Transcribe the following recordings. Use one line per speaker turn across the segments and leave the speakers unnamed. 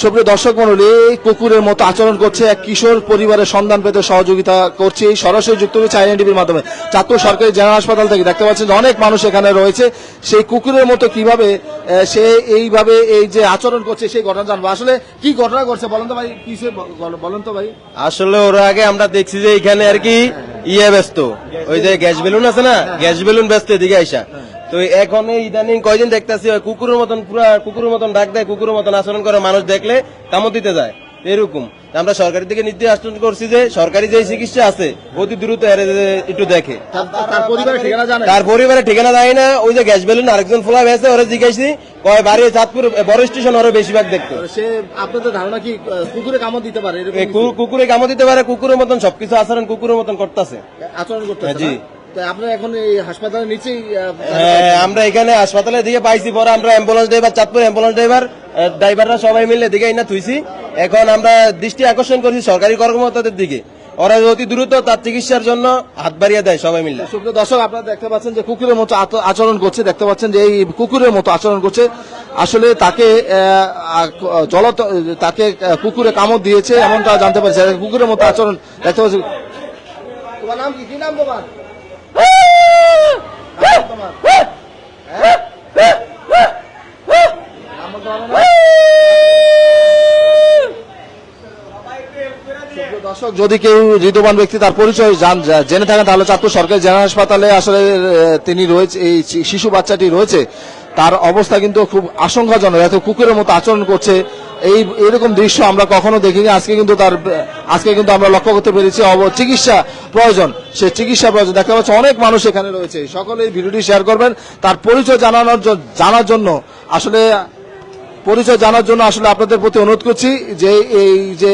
সুপ্রিয় দর্শক মন্ডলী এই কুকুরের মতো আচরণ করছে এক কিশোর পরিবারের সন্ধান পেতে সহযোগিতা করছে। এই সরাসরি যুক্ত আইএন টিভির মাধ্যমে। চাঁদপুর সরকারি জেনারেল হাসপাতাল থেকে দেখতে পাচ্ছেন যে অনেক মানুষ এখানে রয়েছে। সেই কুকুরের মতো কীভাবে সে এইভাবে এই যে আচরণ করছে সেই ঘটনা জানব। আসলে কি ঘটনা করছে বলেন তো ভাই কিসে বলেন তো ভাই।
আসলে ওরা আগে আমরা দেখছি যে এখানে আর কি ইয়ে ব্যস্ত। ওই যে গ্যাস বেলুন আছে না? গ্যাস বেলুন ব্যস্ত এদিকে আইসা। তো এখন ইদানিং কয়দিন দেখতেছি ওই কুকুরের মতন পুরা কুকুরের মতন ডাক দেয় কুকুরের মতন আচরণ করে মানুষ দেখলে কামড় দিতে যায়। এরকম। আমরা সরকারি থেকে নির্দেশ আশ্বাস করছি যে সরকারি যে চিকিৎসা আছে অতি দ্রুত একটু দেখে।
তার- পরিবারের ঠিকানা
দেয় না ওই যে গ্যাস বেলুন আরেকজন ফোলা ভেসে ওরা জিজ্ঞাসি কয় বাড়ি চাঁদপুর বড় স্টেশন ওরা বেশিরভাগ দেখতো।
সে আপনাদের ধারণা কি কুকুরে কামড় দিতে পারে
কুকুরে কামড় দিতে পারে কুকুরের মতন সবকিছু আচরণ কুকুরের মতন করতেছে।
আচরণ করতে
হ্যাঁ, জি।
আপনার এখন এই হাসপাতালের নিচেই
হ্যাঁ, আমরা এখানে হাসপাতালে দিকে পাইছি পরে আমরা ambulance driver Chandpur ambulance driver ড্রাইভাররা সবাই মিলে দিকে না থুইছি। এখন আমরা দৃষ্টি আকর্ষণ করছি সরকারি কর্মকর্তাদের দিকে। ওরা অতি দ্রুত তার চিকিৎসার জন্য হাত বাড়িয়ে দেয় সবাই মিলে।
সুপ্রিয় দর্শক আপনারা দেখতে পাচ্ছেন যে কুকুরের মতো আচরণ করছে দেখতে পাচ্ছেন যে এই কুকুরের মতো আচরণ করছে। আসলে তাকে জল তাকে কুকুরে কামড় দিয়েছে এমনটা জানতে পারছি। কুকুরের মতো আচরণ দেখতে পাচ্ছি। তোমার নাম কি? কি নাম তোমার নাম তোমার? হ্যাঁ? নাম বলতে পারো না? সুপ্রিয় দর্শক, যদি কেউ হৃদবান ব্যক্তি তার পরিচয় জান- জেনে থাকেন, তাহলে চাঁদপুর সরকারি জেনারেল হাসপাতালে আসলে তিনি রয়েছে এই শিশু বাচ্চাটি রয়েছে। তার অবস্থা কিন্তু খুব আশঙ্কাজনক, এত কুকুরের মতো আচরণ করছে। এই, এরকম দৃশ্য আমরা কখনো দেখিনি। আজকে কিন্তু তার, আজকে কিন্তু আমরা লক্ষ্য করতে পেরেছি চিকিৎসা প্রয়োজন। সে চিকিৎসা প্রয়োজন। দেখতে পাচ্ছি, অনেক মানুষ এখানে রয়েছে। সকলে এই ভিডিওটি শেয়ার করবেন। তার পরিচয় জানানোর জানার জন্য আসলে পরিচয় জানার জন্য আসলে আপনাদের প্রতি অনুরোধ করছি যে এই যে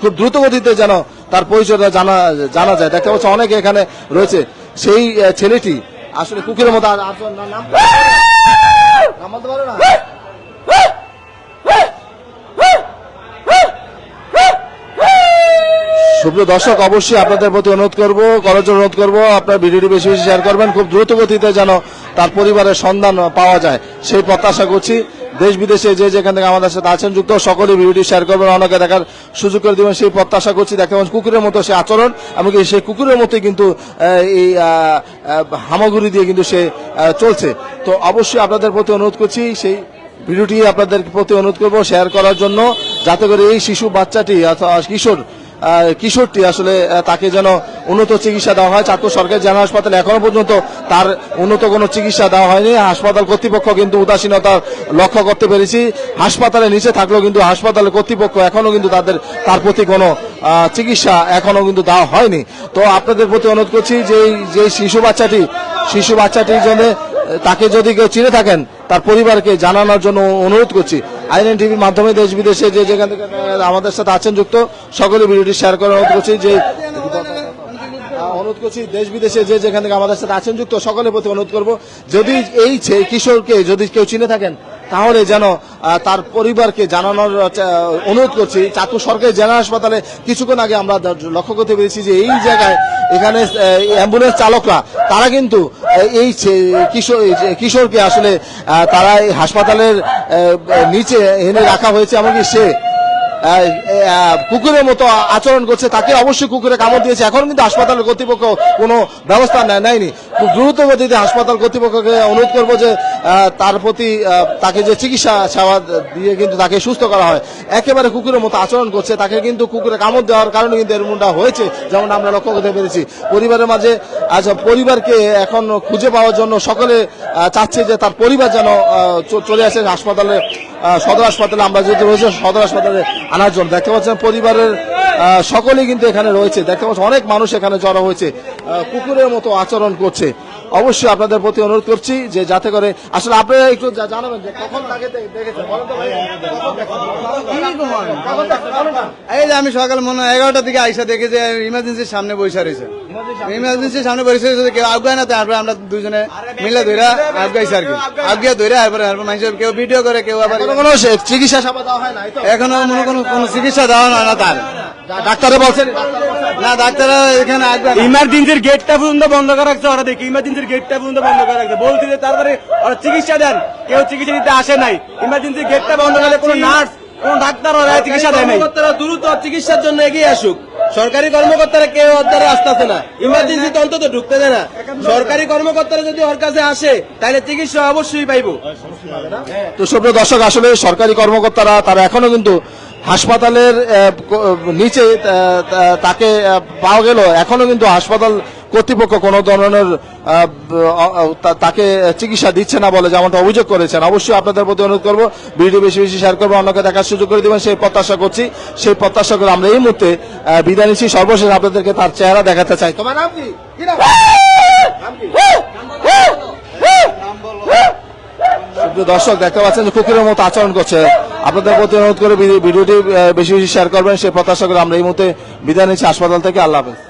খুব দ্রুত গতিতে যেন তার পরিচয়টা জানা জানা যায়। দেখতে পাচ্ছি অনেকে এখানে রয়েছে। সেই ছেলেটি আসলে কুকুরের মতো নাম সুপ্রিয় দর্শক, অবশ্যই আপনাদের প্রতি অনুরোধ করব করজ অনুরোধ করব, আপনার ভিডিওটি বেশি বেশি শেয়ার করবেন, খুব দ্রুত গতিতে যেন তার পরিবারের সন্ধান পাওয়া যায়, সেই প্রত্যাশা করছি। দেশ বিদেশে যে যেখান থেকে আমাদের সাথে আছেন, যুক্ত সকলে ভিডিওটি শেয়ার করবেন, অনেকে দেখার সুযোগ করে দেবেন, সেই প্রত্যাশা করছি। দেখতে পাচ্ছেন, কুকুরের মতো সে আচরণ, এমনকি সেই কুকুরের মতোই কিন্তু এই হামাগুড়ি দিয়ে কিন্তু সে চলছে। তো অবশ্যই আপনাদের প্রতি অনুরোধ করছি, সেই ভিডিওটি আপনাদের প্রতি অনুরোধ করব শেয়ার করার জন্য, যাতে করে এই শিশু, বাচ্চাটি অথবা কিশোর কিশোরটি আসলে তাকে যেন উন্নত চিকিৎসা দেওয়া হয়। চাঁদপুর সরকারি জেনারেল হাসপাতালে এখনও পর্যন্ত তার উন্নত কোনো চিকিৎসা দেওয়া হয়নি। হাসপাতাল কর্তৃপক্ষ কিন্তু উদাসীনতা লক্ষ্য করতে পেরেছি। হাসপাতালের নিচে থাকলেও কিন্তু হাসপাতালের কর্তৃপক্ষ এখনও কিন্তু তাদের, তার প্রতি কোনো চিকিৎসা এখনও কিন্তু দেওয়া হয়নি। তো আপনাদের প্রতি অনুরোধ করছি যে যে শিশু বাচ্চাটি, শিশু বাচ্চাটির জন্য তাকে যদি কেউ চিনে থাকেন, তার পরিবারকে জানানোর জন্য অনুরোধ করছি। আইএনএন টিভির মাধ্যমে দেশ বিদেশে যে যেখান থেকে আমাদের সাথে আছেন যুক্ত, সকলে ভিডিওটি শেয়ার করার অনুরোধ করছি যে অনুরোধ করছি দেশ বিদেশে যে যেখান থেকে আমাদের সাথে আছেন যুক্ত, সকলের প্রতি অনুরোধ করব, যদি এই কিশোরকে যদি কেউ চিনে থাকেন, তাহলে যেন তার পরিবারকে জানানোর অনুরোধ করছি। চাঁদপুর সরকারি জেলা হাসপাতালে কিছুক্ষণ আগে আমরা লক্ষ্য করতে পেরেছি যে এই জায়গায় এখানে অ্যাম্বুলেন্স চালকরা, তারা কিন্তু এই কিশোর কিশোরকে আসলে তারা এই হাসপাতালের নিচে এনে রাখা হয়েছে, এমনকি সে কুকুরের মতো আচরণ করছে, তাকে অবশ্যই কুকুরে কামড় দিয়েছে। এখন কিন্তু হাসপাতালের কর্তৃপক্ষ কোনো ব্যবস্থা নেয়নি। খুব দ্রুত গতিতে হাসপাতাল কর্তৃপক্ষকে অনুরোধ করব যে তার প্রতি তাকে যে চিকিৎসা সেবা দিয়ে কিন্তু তাকে সুস্থ করা হয়। একেবারে কুকুরের মতো আচরণ করছে, তাকে কিন্তু কুকুরে কামড় দেওয়ার কারণে কিন্তু এরকমটা হয়েছে, যেমন আমরা লক্ষ্য করতে পেরেছি। পরিবারের মাঝে আচ্ছা পরিবারকে এখন খুঁজে পাওয়ার জন্য সকলে চাচ্ছে যে তার পরিবার যেন চলে আসে হাসপাতালে। সদর হাসপাতালে আমরা যেহেতু রয়েছে, সদর হাসপাতালে আনার জন্য দেখতে পাচ্ছেন পরিবারের সকলেই কিন্তু এখানে রয়েছে। দেখতে পাচ্ছেন অনেক মানুষ এখানে জড়ো হয়েছে। কুকুরের মতো আচরণ করছে। অবশ্যই আপনাদের প্রতি অনুরোধ করছি যে যাতে করে আসলে আপনারা একটু জানাবেন যে কখন তাকে না।
এই যে আমি সকাল মনে হয় এগারোটার দিকে আইসা দেখি যে ইমার্জেন্সির সামনে বসে রয়েছে। ইমার্জেন্সির সামনে বসে রয়েছে কেউ আগায় না তারপরে আমরা দুজনে মিলে ধরে আগাইছি আর কি। আগে ধরে তারপরে তারপর মানুষ কেউ ভিডিও করে কেউ আবার
কোনো চিকিৎসা সেবা দেওয়া হয় তো?
এখনও মনে কোনো কোনো চিকিৎসা দেওয়া হয় না তার।
ডাক্তারে বলছেন
না ডাক্তাররা এখানে আসবে
ইমার্জেন্সির গেটটা পর্যন্ত বন্ধ করা রাখছে ওরা দেখি। ইমার্জেন্সির গেটটা পর্যন্ত বন্ধ করে রাখছে। বলছে যে তারপরে ওরা চিকিৎসা দেন। কেউ চিকিৎসা দিতে আসে নাই। ইমার্জেন্সি গেটটা বন্ধ করলে কোনো নার্স কোন ডাক্তার ওরা চিকিৎসা দেয় নাই।
কর্মকর্তারা দ্রুত চিকিৎসার জন্য এগিয়ে আসুক। সরকারি কর্মকর্তারা কেউ ওর দ্বারা আসতেছে না। ইমার্জেন্সি তো অন্তত ঢুকতে দেয় না। সরকারি কর্মকর্তারা যদি ওর কাছে আসে তাহলে চিকিৎসা অবশ্যই পাইবো।
তো সুপ্রিয় দর্শক আসলে সরকারি কর্মকর্তারা তারা এখনও কিন্তু হাসপাতালের নিচে তাকে পাওয়া গেল। এখনও কিন্তু হাসপাতাল কর্তৃপক্ষ কোনো ধরনের তাকে চিকিৎসা দিচ্ছে না বলে যেমনটা অভিযোগ করেছেন, অবশ্যই আপনাদের প্রতি অনুরোধ করব ভিডিও বেশি বেশি শেয়ার করব অন্যকে দেখার সুযোগ করে দেবেন, সেই প্রত্যাশা করছি, সেই প্রত্যাশা করে আমরা এই মুহূর্তে বিদায় নিচ্ছি। সর্বশেষ আপনাদেরকে তার চেহারা দেখাতে চাই। দর্শক, দেখতে পাচ্ছেন যে কুকুরের মতো আচরণ করছে। আপনাদের প্রতি অনুরোধ করে ভিডিওটি বেশি বেশি শেয়ার করবেন, সেই প্রত্যাশা করে আমরা এই মুহূর্তে বিদায় নিচ্ছি। হাসপাতাল থেকে আল্লাহ হাফেজ।